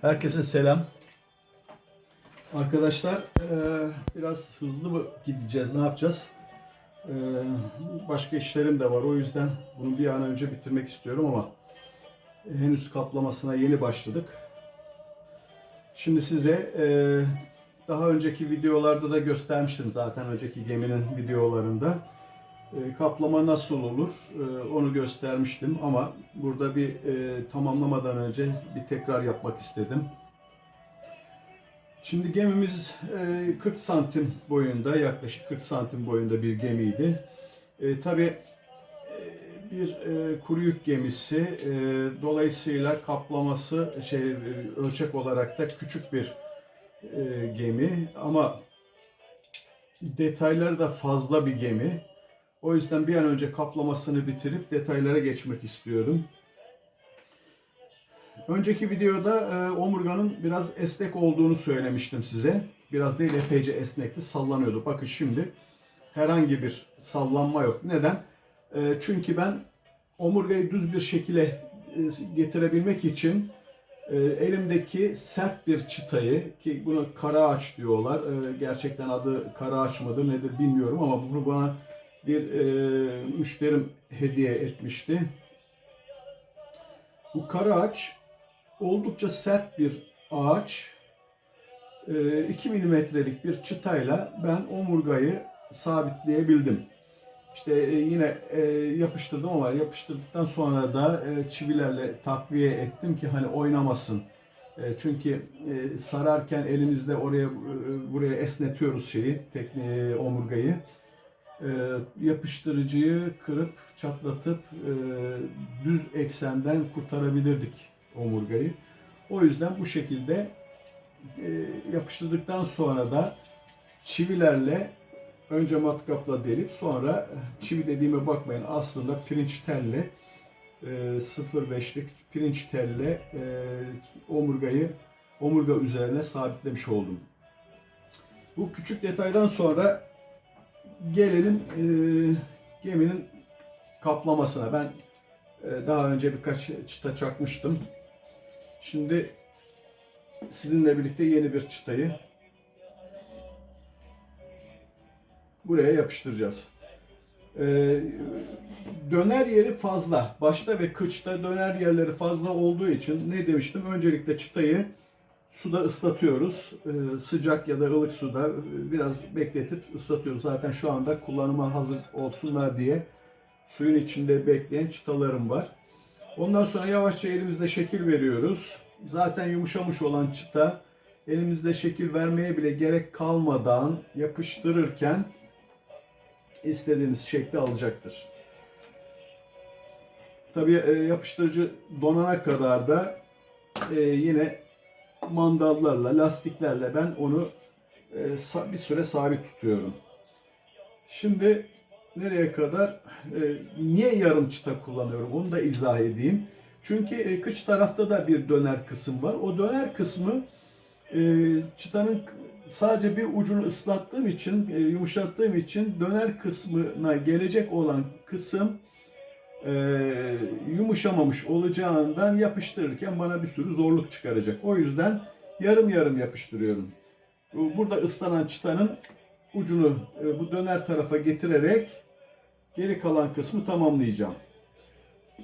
Herkese selam. Arkadaşlar eee, biraz hızlı mı gideceğiz? Ne yapacağız? Eee, Başka işlerim de var. O yüzden bunu bir an önce bitirmek istiyorum ama henüz kaplamasına yeni başladık. Şimdi size eee, daha önceki videolarda da göstermiştim zaten önceki geminin videolarında. E, kaplama nasıl olur e, onu göstermiştim ama burada bir e, tamamlamadan önce bir tekrar yapmak istedim. Şimdi gemimiz e, 40 santim boyunda yaklaşık 40 santim boyunda bir gemiydi. E, Tabi bir kuru yük gemisi dolayısıyla kaplaması şey ölçek olarak da küçük bir gemi ama detayları da fazla bir gemi. O yüzden bir an önce kaplamasını bitirip detaylara geçmek istiyorum. Önceki videoda e, omurganın biraz esnek olduğunu söylemiştim size. Biraz değil epeyce esnekti, sallanıyordu. Bakın şimdi herhangi bir sallanma yok. Neden? E, çünkü ben omurgayı düz bir şekilde e, getirebilmek için e, elimdeki sert bir çıtayı ki buna kara ağaç diyorlar. E, gerçekten adı kara ağaç mıdır nedir bilmiyorum ama bunu bana bir e, müşterim hediye etmişti. Bu kara ağaç oldukça sert bir ağaç. E, 2 milimetrelik bir çıtayla ben omurgayı sabitleyebildim. İşte e, yine e, yapıştırdım ama yapıştırdıktan sonra da e, çivilerle takviye ettim ki hani oynamasın. E, çünkü e, sararken elimizde oraya e, buraya esnetiyoruz şeyi, tekne omurgayı. E, yapıştırıcıyı kırıp çatlatıp e, düz eksenden kurtarabilirdik omurgayı. O yüzden bu şekilde e, yapıştırdıktan sonra da çivilerle önce matkapla delip sonra çivi dediğime bakmayın aslında pirinç telle e, 0.5'lik pirinç telle e, omurgayı omurga üzerine sabitlemiş oldum. Bu küçük detaydan sonra gelelim e, geminin kaplamasına. Ben e, daha önce birkaç çıta çakmıştım. Şimdi sizinle birlikte yeni bir çıtayı buraya yapıştıracağız. E, döner yeri fazla. Başta ve kıçta döner yerleri fazla olduğu için ne demiştim? Öncelikle çıtayı suda ıslatıyoruz. Ee, sıcak ya da ılık suda biraz bekletip ıslatıyoruz. Zaten şu anda kullanıma hazır olsunlar diye suyun içinde bekleyen çıtalarım var. Ondan sonra yavaşça elimizde şekil veriyoruz. Zaten yumuşamış olan çıta elimizde şekil vermeye bile gerek kalmadan yapıştırırken istediğimiz şekli alacaktır. Tabii e, yapıştırıcı donana kadar da e, yine mandallarla, lastiklerle ben onu e, bir süre sabit tutuyorum. Şimdi nereye kadar? E, niye yarım çıta kullanıyorum? Onu da izah edeyim. Çünkü e, kıç tarafta da bir döner kısım var. O döner kısmı çıtanın sadece bir ucunu ıslattığım için, yumuşattığım için döner kısmına gelecek olan kısım e, yumuşamamış olacağından yapıştırırken bana bir sürü zorluk çıkaracak. O yüzden yarım yarım yapıştırıyorum. Bu- Burada ıslanan çıtanın ucunu e, bu döner tarafa getirerek geri kalan kısmı tamamlayacağım.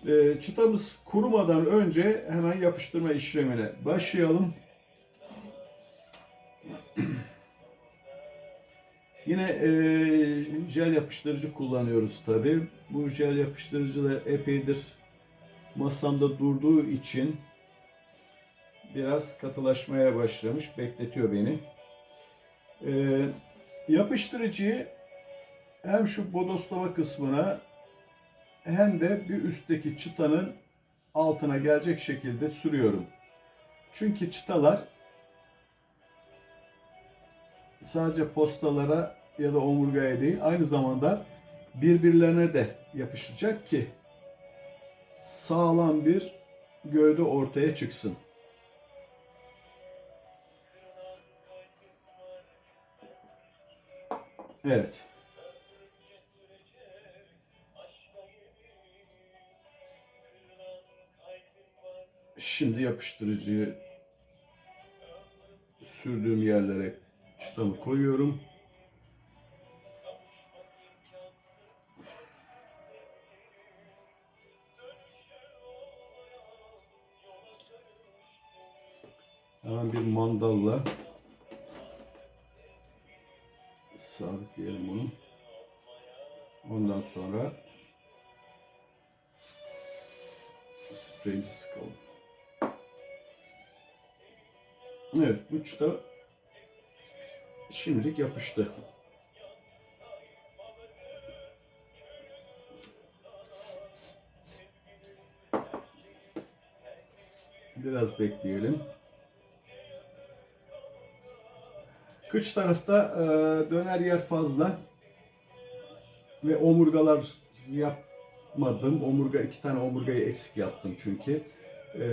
E, çıtamız kurumadan önce hemen yapıştırma işlemine başlayalım. Yine e, jel yapıştırıcı kullanıyoruz tabi. Bu jel yapıştırıcı da epeydir masamda durduğu için biraz katılaşmaya başlamış. Bekletiyor beni. E, yapıştırıcıyı hem şu bodoslama kısmına hem de bir üstteki çıtanın altına gelecek şekilde sürüyorum. Çünkü çıtalar sadece postalara ya da omurgaya değil aynı zamanda birbirlerine de yapışacak ki sağlam bir gövde ortaya çıksın. Evet. Şimdi yapıştırıcıyı sürdüğüm yerlere çıtamı koyuyorum. Hemen bir mandalla sabitleyelim bunu. Ondan sonra spreyimizi sıkalım. Evet, uç da şimdilik yapıştı. Biraz bekleyelim. Kıç tarafta e, döner yer fazla ve omurgalar yapmadım. Omurga iki tane omurgayı eksik yaptım çünkü. E,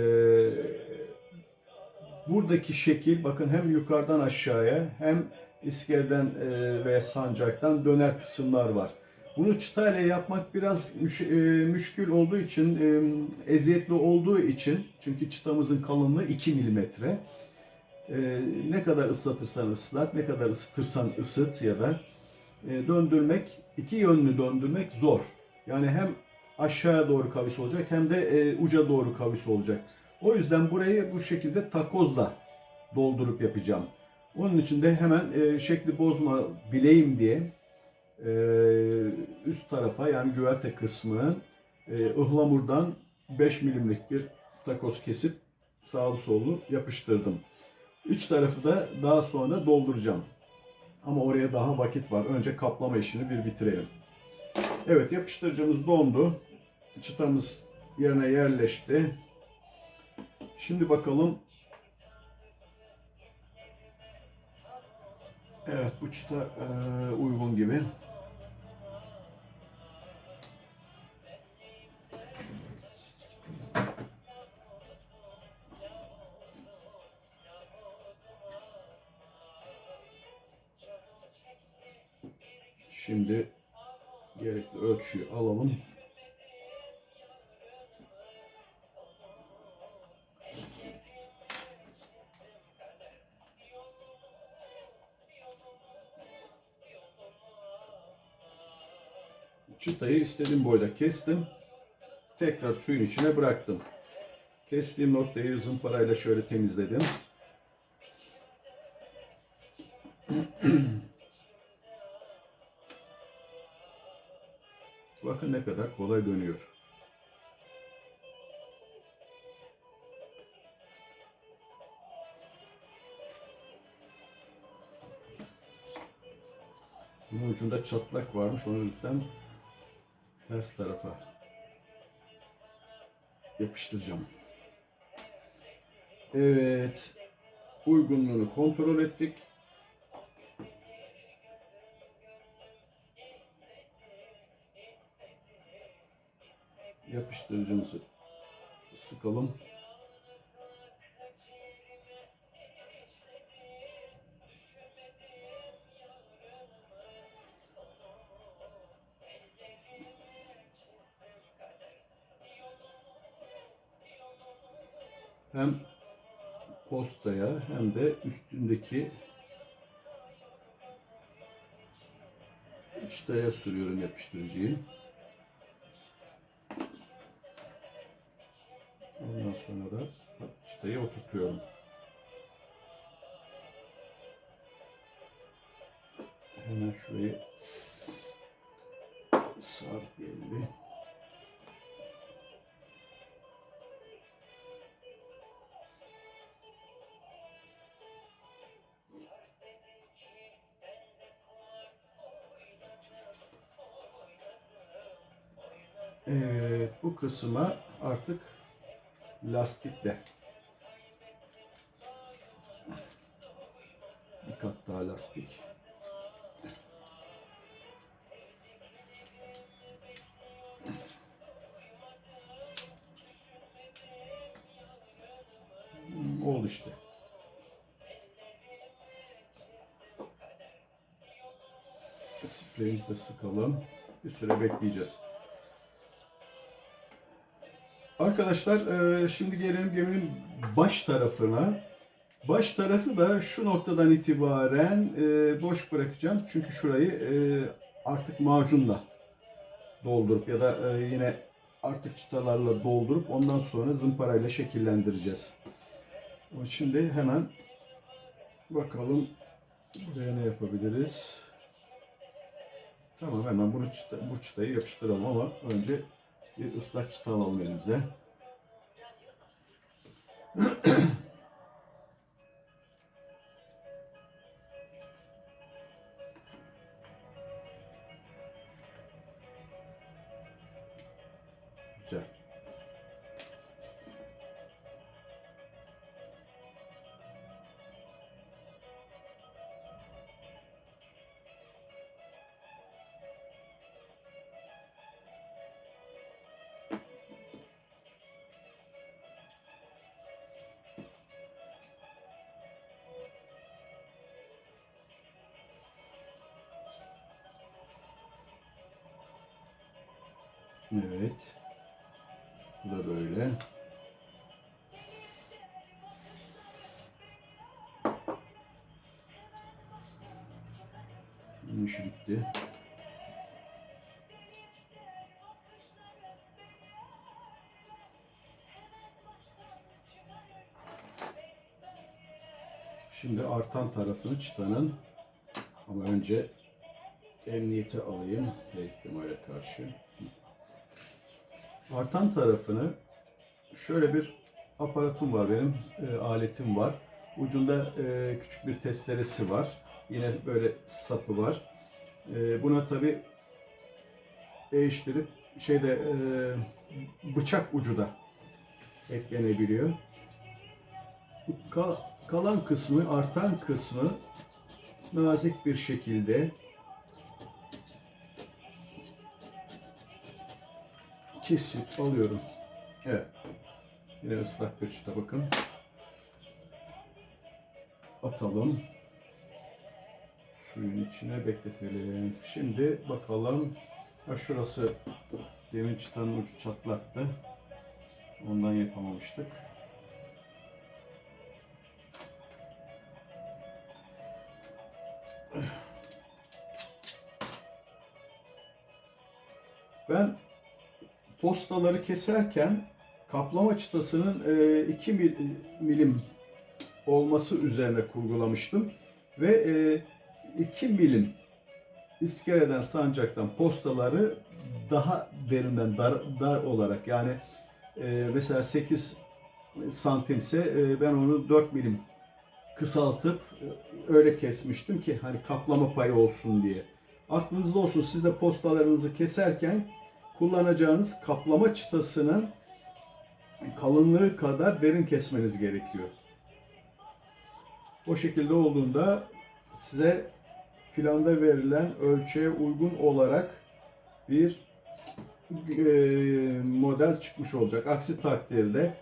buradaki şekil bakın hem yukarıdan aşağıya hem iskeleden e, ve sancaktan döner kısımlar var. Bunu çıtayla yapmak biraz müş, e, müşkül olduğu için, e, eziyetli olduğu için çünkü çıtamızın kalınlığı 2 milimetre. E, ne kadar ıslatırsan ıslat, ne kadar ısıtırsan ısıt ya da e, döndürmek, iki yönlü döndürmek zor. Yani hem aşağıya doğru kavis olacak hem de e, uca doğru kavis olacak. O yüzden burayı bu şekilde takozla doldurup yapacağım. Onun için de hemen e, şekli bozma bileyim diye e, üst tarafa yani güverte kısmı e, ıhlamurdan 5 milimlik bir takoz kesip sağlı sollu yapıştırdım. Üç tarafı da daha sonra dolduracağım. Ama oraya daha vakit var. Önce kaplama işini bir bitirelim. Evet yapıştırıcımız dondu. Çıtamız yerine yerleşti. Şimdi bakalım. Evet bu çıta e, uygun gibi. Şimdi gerekli ölçüyü alalım. Çıtayı istediğim boyda kestim. Tekrar suyun içine bıraktım. Kestiğim noktayı zımparayla şöyle temizledim. Bakın ne kadar kolay dönüyor. Bunun ucunda çatlak varmış. O yüzden ters tarafa yapıştıracağım. Evet. Uygunluğunu kontrol ettik. Yapıştırıcımızı sıkalım. Hem postaya hem de üstündeki çıtaya sürüyorum yapıştırıcıyı. Ondan sonra da çıtayı oturtuyorum. Hemen şurayı sabitleyelim bir. Kısma artık lastikle bir kat daha lastik. Hmm, Oldu işte. Spreyimizi de sıkalım. Bir süre bekleyeceğiz. Arkadaşlar e, şimdi gelelim geminin baş tarafına. Baş tarafı da şu noktadan itibaren e, boş bırakacağım. Çünkü şurayı e, artık macunla doldurup ya da yine artık çıtalarla doldurup ondan sonra zımparayla şekillendireceğiz. Şimdi hemen bakalım buraya ne yapabiliriz. Tamam hemen bunu çıta, bu çıtayı yapıştıralım ama önce bir ıslak çıta alalım elimize. Evet. Bu da böyle. İşi bitti. Şimdi artan tarafını çıtanın ama önce emniyete alayım her ihtimale karşı. Artan tarafını şöyle bir aparatım var benim, e, aletim var. Ucunda e, küçük bir testeresi var. Yine böyle sapı var. E, buna tabi değiştirip şeyde e, bıçak ucu da eklenebiliyor. Bu ka- kalan kısmı, artan kısmı nazik bir şekilde kesip alıyorum. Evet. Yine ıslak çıta bakın. Atalım. Suyun içine bekletelim. Şimdi bakalım. Ha şurası demin çıtanın ucu çatlaktı. Ondan yapamamıştık. Postaları keserken kaplama çıtasının 2 milim olması üzerine kurgulamıştım. Ve 2 milim iskeleden sancaktan postaları daha derinden dar, dar olarak yani e, mesela 8 santimse e, ben onu 4 milim kısaltıp e, öyle kesmiştim ki hani kaplama payı olsun diye. Aklınızda olsun siz de postalarınızı keserken kullanacağınız kaplama çıtasının kalınlığı kadar derin kesmeniz gerekiyor. O şekilde olduğunda size planda verilen ölçüye uygun olarak bir e, model çıkmış olacak. Aksi takdirde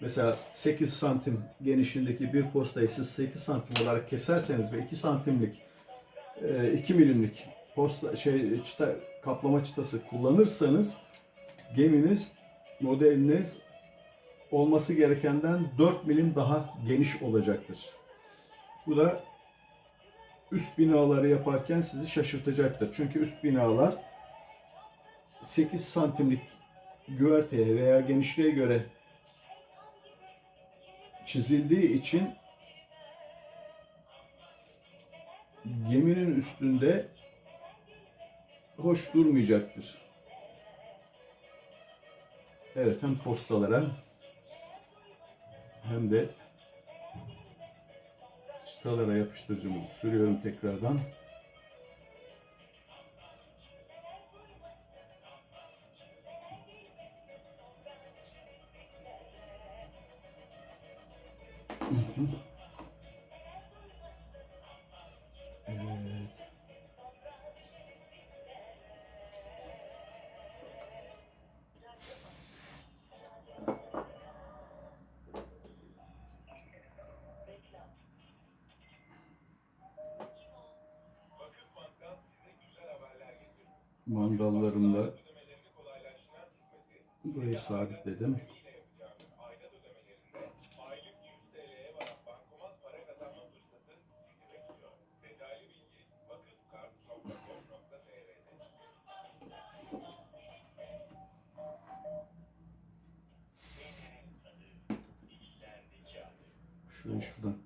mesela 8 santim genişliğindeki bir postayı siz 8 santim olarak keserseniz ve 2 santimlik 2 milimlik posta şey çıta kaplama çıtası kullanırsanız geminiz modeliniz olması gerekenden 4 milim daha geniş olacaktır. Bu da üst binaları yaparken sizi şaşırtacaktır. Çünkü üst binalar 8 santimlik güverteye veya genişliğe göre çizildiği için geminin üstünde hoş durmayacaktır. Evet hem postalara hem de çıtalara yapıştırıcımızı sürüyorum tekrardan. Evet. mandallarımla burayı sabitledim. Şurayı şuradan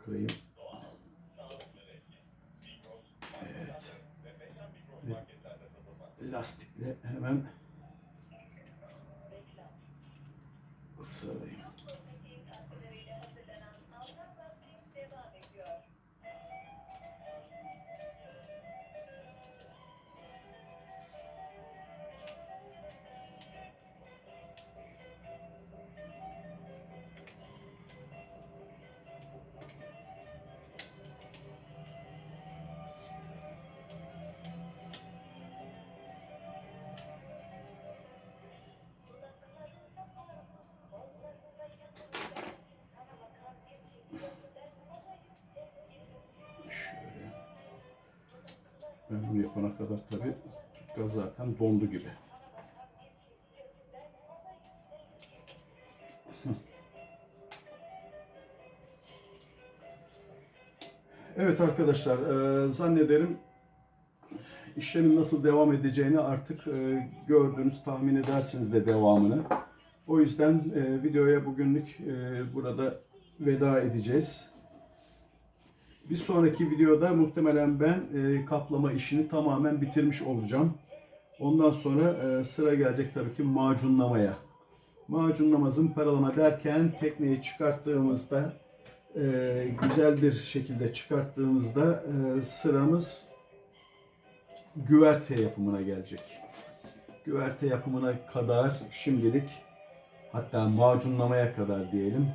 Bunu yapana kadar tabii gaz zaten dondu gibi. Evet arkadaşlar e, zannederim işlemin nasıl devam edeceğini artık e, gördünüz, tahmin edersiniz de devamını. O yüzden e, videoya bugünlük e, burada veda edeceğiz. Bir sonraki videoda muhtemelen ben e, kaplama işini tamamen bitirmiş olacağım. Ondan sonra e, sıra gelecek tabii ki macunlamaya. Macunlama, zımparalama derken tekneyi çıkarttığımızda e, güzel bir şekilde çıkarttığımızda e, sıramız güverte yapımına gelecek. Güverte yapımına kadar şimdilik hatta macunlamaya kadar diyelim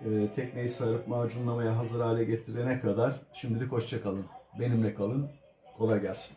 e, tekneyi sarıp macunlamaya hazır hale getirene kadar şimdilik hoşça kalın. Benimle kalın. Kolay gelsin.